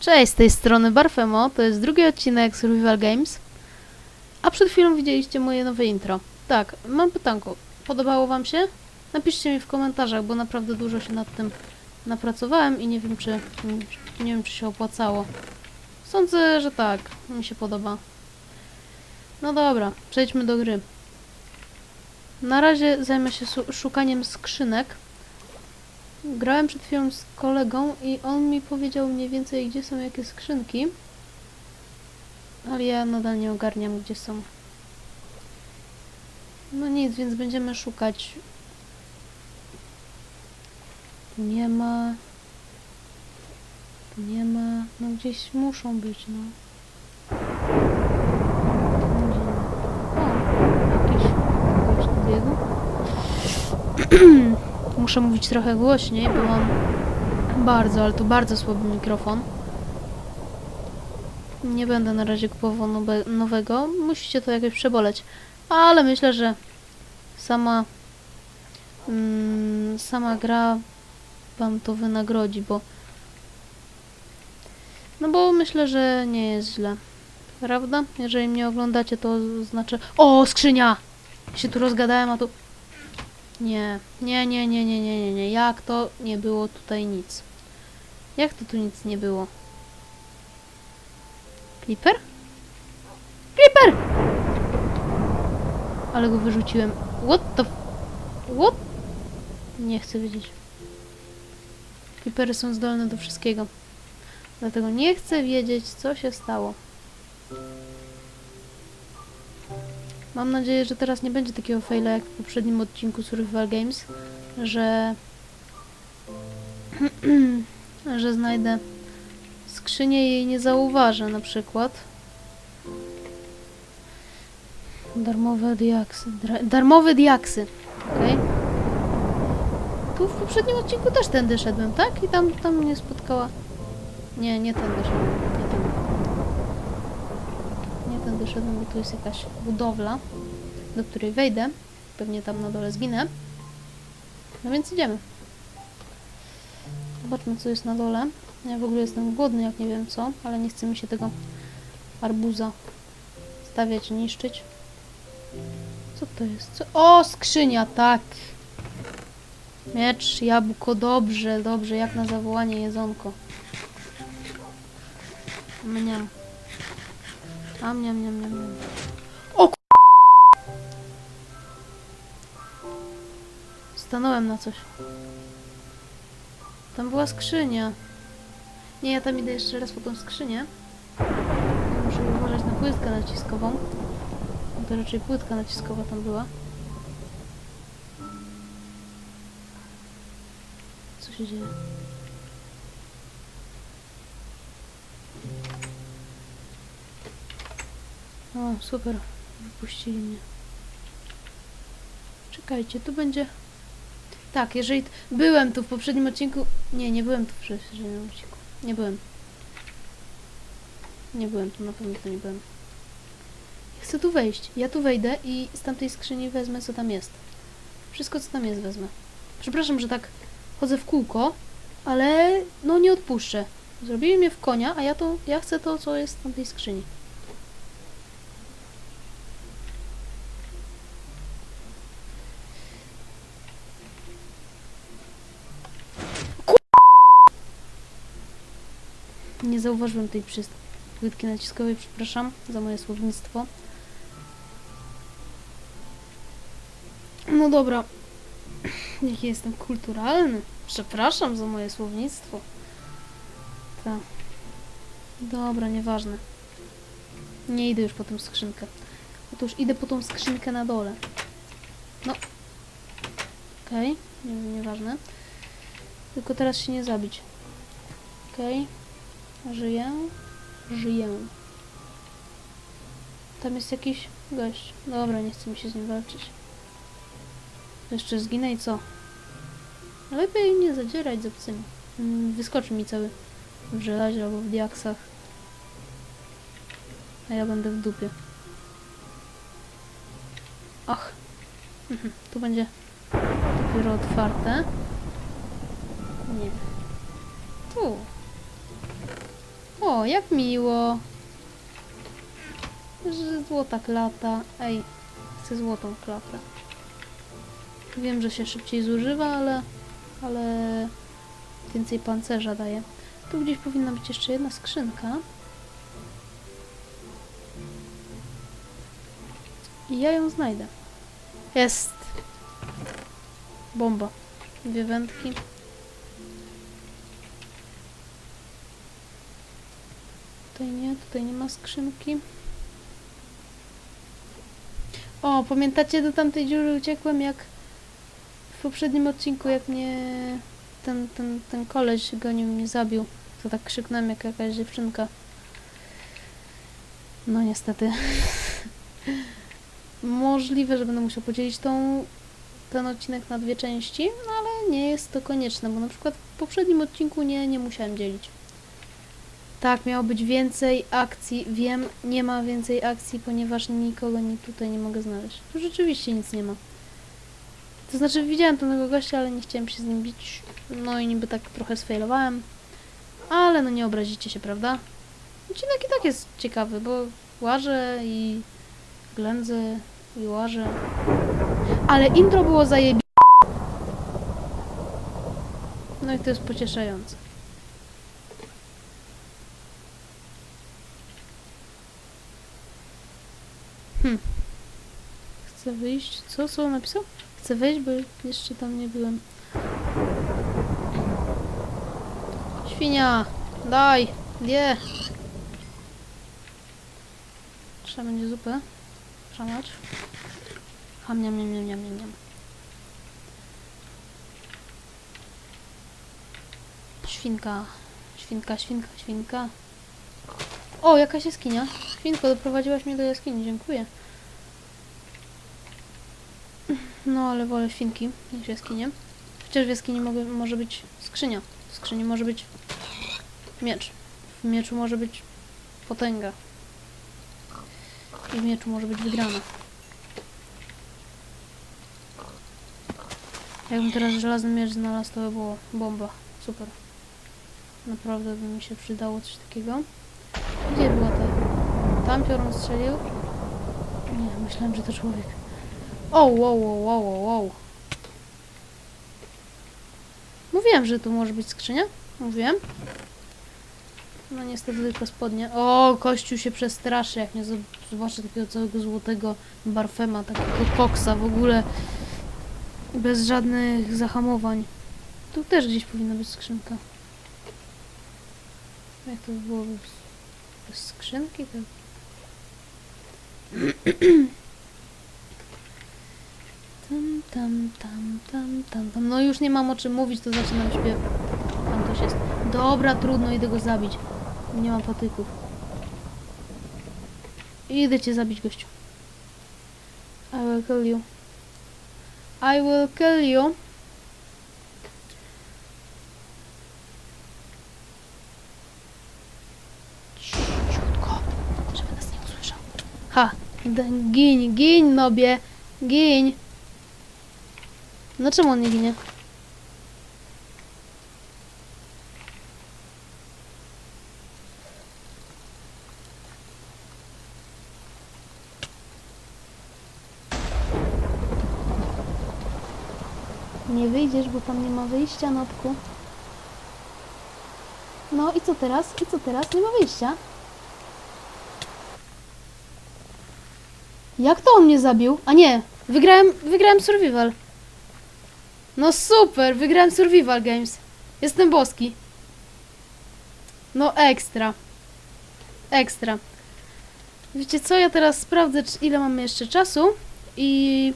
Cześć, z tej strony Barfemo, to jest drugi odcinek Survival Games. A przed chwilą widzieliście moje nowe intro. Tak, mam pytanko. Podobało wam się? Napiszcie mi w komentarzach, bo naprawdę dużo się nad tym napracowałem i nie wiem czy nie wiem czy się opłacało. Sądzę, że tak, mi się podoba. No dobra, przejdźmy do gry. Na razie zajmę się szukaniem skrzynek. Grałem przed chwilą z kolegą i on mi powiedział mniej więcej, gdzie są jakie skrzynki. Ale ja nadal nie ogarniam, gdzie są. No nic, więc będziemy szukać. Nie ma. Nie ma. No gdzieś muszą być, no. Muszę mówić trochę głośniej, bo mam bardzo, ale to bardzo słaby mikrofon. Nie będę na razie kupował nowe, nowego. Musicie to jakoś przeboleć. Ale myślę, że sama mm, sama gra wam to wynagrodzi, bo no bo myślę, że nie jest źle. Prawda? Jeżeli mnie oglądacie, to znaczy... O, skrzynia! Się tu rozgadałem, a tu... Nie, nie, nie, nie, nie, nie, nie, nie. Jak to nie było tutaj nic? Jak to tu nic nie było? Clipper? Clipper! Ale go wyrzuciłem. What the... What? Nie chcę wiedzieć. Clippery są zdolne do wszystkiego. Dlatego nie chcę wiedzieć, co się stało. Mam nadzieję, że teraz nie będzie takiego faila jak w poprzednim odcinku Survival Games, że że znajdę skrzynię i jej nie zauważę na przykład. Darmowe diaksy. Darmowe diaksy. Okej. Tu w poprzednim odcinku też tędy szedłem, tak? I tam, tam mnie spotkała... Nie, nie tędy szedłem. Nie tędy. Nie tędy szedłem, bo tu jest jakaś budowla, do której wejdę. Pewnie tam na dole zginę. No więc idziemy. Zobaczmy, co jest na dole. Ja w ogóle jestem głodny, jak nie wiem co, ale nie chce mi się tego arbuza stawiać, niszczyć. Co to jest? Co? O, skrzynia, tak! Miecz, jabłko, dobrze, dobrze, jak na zawołanie jedzonko. Mniam. A mniam, mniam, mniam, mniam. O k- Stanąłem na coś. Tam była skrzynia. Nie, ja tam idę jeszcze raz po tą skrzynię. Muszę uważać na płytkę naciskową. No To raczej płytka naciskowa tam była. Co się dzieje? O, super. Wypuścili mnie. Czekajcie, tu będzie... Tak, jeżeli... Byłem tu w poprzednim odcinku... Nie, nie byłem tu w poprzednim odcinku. Nie byłem. Nie byłem tu, na pewno tu nie byłem. Chcę tu wejść. Ja tu wejdę i z tamtej skrzyni wezmę, co tam jest. Wszystko, co tam jest, wezmę. Przepraszam, że tak chodzę w kółko, ale no nie odpuszczę. Zrobili mnie w konia, a ja to... Ja chcę to, co jest w tamtej skrzyni. Nie zauważyłem tej płytki naciskowej, przepraszam za moje słownictwo. No dobra. Jaki jestem kulturalny. Przepraszam za moje słownictwo. Tak. Dobra, nieważne. Nie idę już po tą skrzynkę. Otóż idę po tą skrzynkę na dole. No. Okej, nie, nieważne. Tylko teraz się nie zabić. Okej. Żyję. Żyję. Tam jest jakiś gość. Dobra, nie chce mi się z nim walczyć. Jeszcze zginę i co? Lepiej nie zadzierać z obcymi. Mm, Wyskoczy mi cały w żelazie albo w diaksach. A ja będę w dupie. Ach. Mhm, tu będzie dopiero otwarte. Nie. Tu. O, jak miło. Złota klata. Ej, chcę złotą klatę. Wiem, że się szybciej zużywa, ale... Ale... Więcej pancerza daje. Tu gdzieś powinna być jeszcze jedna skrzynka. I ja ją znajdę. Jest! Bomba. Dwie wędki. Tutaj nie, tutaj nie ma skrzynki. O, pamiętacie do tamtej dziury uciekłem jak w poprzednim odcinku, jak mnie ten, ten, ten koleś gonił mnie zabił. To tak krzyknąłem jak jakaś dziewczynka. No niestety. Możliwe, że będę musiał podzielić tą, ten odcinek na dwie części, no ale nie jest to konieczne, bo na przykład w poprzednim odcinku nie, nie musiałem dzielić. Tak, miało być więcej akcji. Wiem, nie ma więcej akcji, ponieważ nikogo ni tutaj nie mogę znaleźć. Tu rzeczywiście nic nie ma. To znaczy widziałem tego gościa, ale nie chciałem się z nim bić. No i niby tak trochę sfailowałem. Ale no nie obrazicie się, prawda? Odcinek i tak jest ciekawy, bo łażę i ględzę i łażę. Ale intro było zajebi... No i to jest pocieszające. Hmm. Chcę wyjść. Co? Co napisał? Chcę wejść, bo jeszcze tam nie byłem. Świnia! Daj! Nie! Trzeba będzie zupę. Szamacz. Ham, niam, niam, niam, niam, niam. Świnka. Świnka, świnka, świnka. O, jakaś jaskinia. Świnko, doprowadziłaś mnie do jaskini, dziękuję. No, ale wolę świnki niż jaskinie. Chociaż w jaskini mogę, może być skrzynia. W skrzyni może być miecz. W mieczu może być potęga. I w mieczu może być wygrana. Jakbym teraz żelazny miecz znalazł, to by było bomba. Super. Naprawdę by mi się przydało coś takiego. Gdzie była ta? Tam piorun strzelił? Nie, myślałem, że to człowiek. O, wow, wow, wow, wow. Mówiłem, że tu może być skrzynia. Mówiłem. No niestety tylko spodnie. O, kościół się przestraszy, jak nie zob- zobaczy takiego całego złotego barfema, takiego koksa w ogóle. Bez żadnych zahamowań. Tu też gdzieś powinna być skrzynka. Jak to by było bez, bez skrzynki? To... Tam, tam, tam, tam, tam, tam. No już nie mam o czym mówić, to zaczynam śpiew. Tam ktoś jest. Dobra, trudno, idę go zabić. Nie mam patyków. Idę cię zabić, gościu. I will kill you. I will kill you. Cichutko, żeby nas nie usłyszał. Ha! Giń, giń, nobie! Giń! No czemu on nie ginie? Nie wyjdziesz, bo tam nie ma wyjścia, notku. No i co teraz? I co teraz? Nie ma wyjścia. Jak to on mnie zabił? A nie, wygrałem, wygrałem survival. No super, wygrałem survival games. Jestem boski. No ekstra. Ekstra. Wiecie co, ja teraz sprawdzę, ile mamy jeszcze czasu i,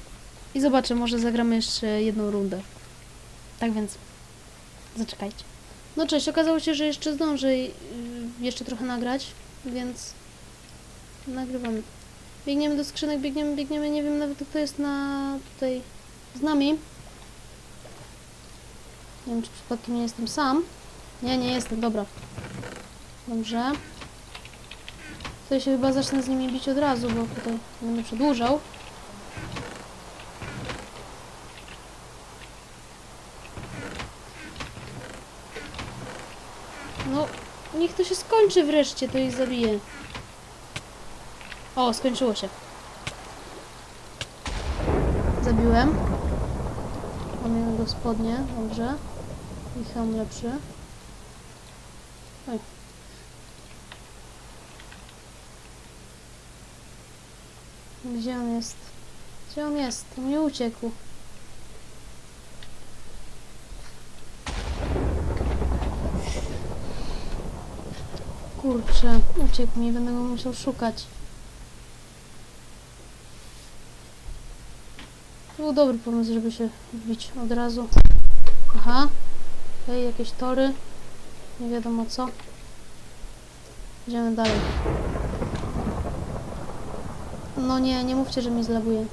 i zobaczę, może zagramy jeszcze jedną rundę. Tak więc, zaczekajcie. No cześć, okazało się, że jeszcze zdążę y, jeszcze trochę nagrać, więc nagrywamy. Biegniemy do skrzynek, biegniemy, biegniemy, nie wiem nawet kto jest na tutaj z nami. Nie wiem, czy przypadkiem nie jestem sam. Nie, nie jestem, dobra. Dobrze. Tutaj się chyba zacznę z nimi bić od razu, bo tutaj będę przedłużał. No, niech to się skończy wreszcie, to ich zabije. O, skończyło się. Zabiłem. Mam jego spodnie, dobrze. I lepszy. Oj. Gdzie on jest? Gdzie on jest? On mi uciekł. Kurczę, uciekł mi, będę go musiał szukać. To był dobry pomysł, żeby się wbić od razu. Aha. Okej, jakieś tory. Nie wiadomo co. Idziemy dalej. No nie, nie mówcie, że mnie zlaguje.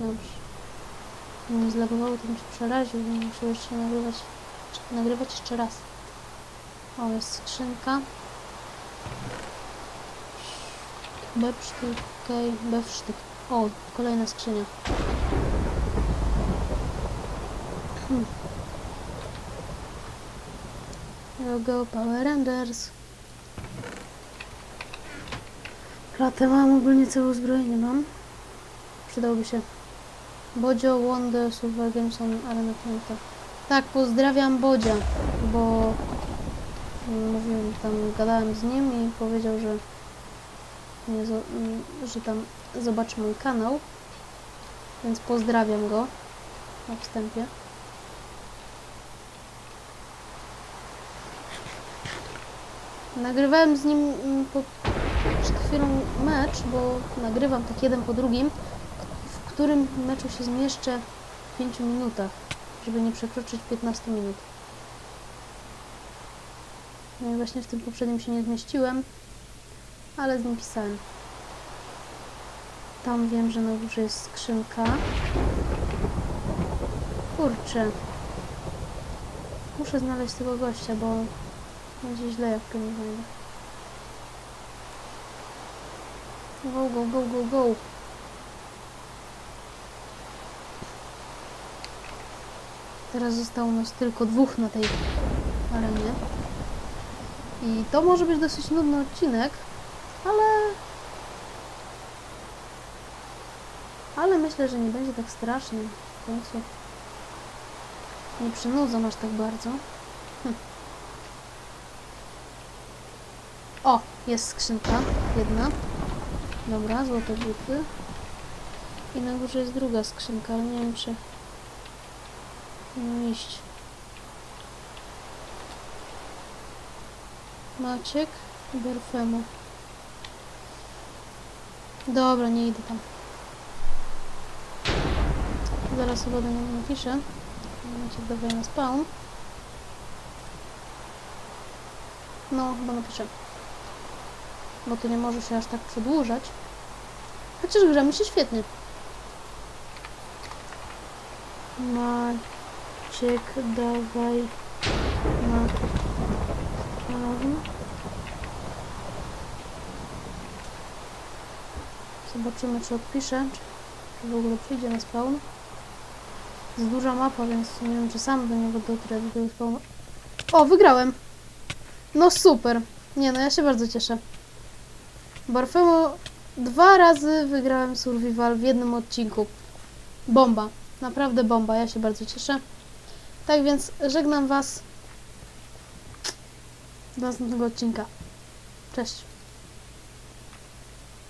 Dobrze. Mnie zlagowało, to bym się przeraził, muszę jeszcze nagrywać, nagrywać jeszcze raz. O, jest skrzynka. Bepsztyk, okej, befsztyk. O, kolejna skrzynia. Hmm. Go, go, Power Rangers. Latę mam, ogólnie całe uzbrojenie mam. Przydałby się. Bodzio, Wonder, Super Games on Arena Planeta. Tak, pozdrawiam Bodzia, bo mm, mówiłem tam, gadałem z nim i powiedział, że nie, mm, że tam zobaczy mój kanał, więc pozdrawiam go na wstępie. Nagrywałem z nim mm, po, przed chwilą mecz, bo nagrywam tak jeden po drugim, w którym meczu się zmieszczę w 5 minutach, żeby nie przekroczyć 15 minut. No i właśnie w tym poprzednim się nie zmieściłem, ale z nim pisałem. Tam wiem, że na górze jest skrzynka. Kurczę. Muszę znaleźć tego gościa, bo będzie źle, jak go nie znajdę. Go, go, go, go, go. Teraz zostało nas tylko dwóch na tej arenie. I to może być dosyć nudny odcinek, ale... Ale myślę, że nie będzie tak strasznie. W końcu nie przynudzą aż tak bardzo. O, jest skrzynka. Jedna. Dobra, złote buty. I na górze jest druga skrzynka, ale nie wiem czy... No iść. Maciek i Berfemo. Dobra, nie idę tam. Zaraz chyba do niego napiszę. Maciek dawaj na spawn. No, chyba napiszę. Bo to nie może się aż tak przedłużać. Chociaż gra mi się świetnie. Maciek, dawaj na. Zobaczymy, czy odpisze, czy, czy w ogóle przyjdzie na spawn. Jest duża mapa, więc nie wiem, czy sam do niego dotrę, do tego spawnu. O, wygrałem! No super! Nie no, ja się bardzo cieszę. Barfemo dwa razy wygrałem survival w jednym odcinku. Bomba. Naprawdę bomba. Ja się bardzo cieszę. Tak więc żegnam Was do następnego odcinka. Cześć.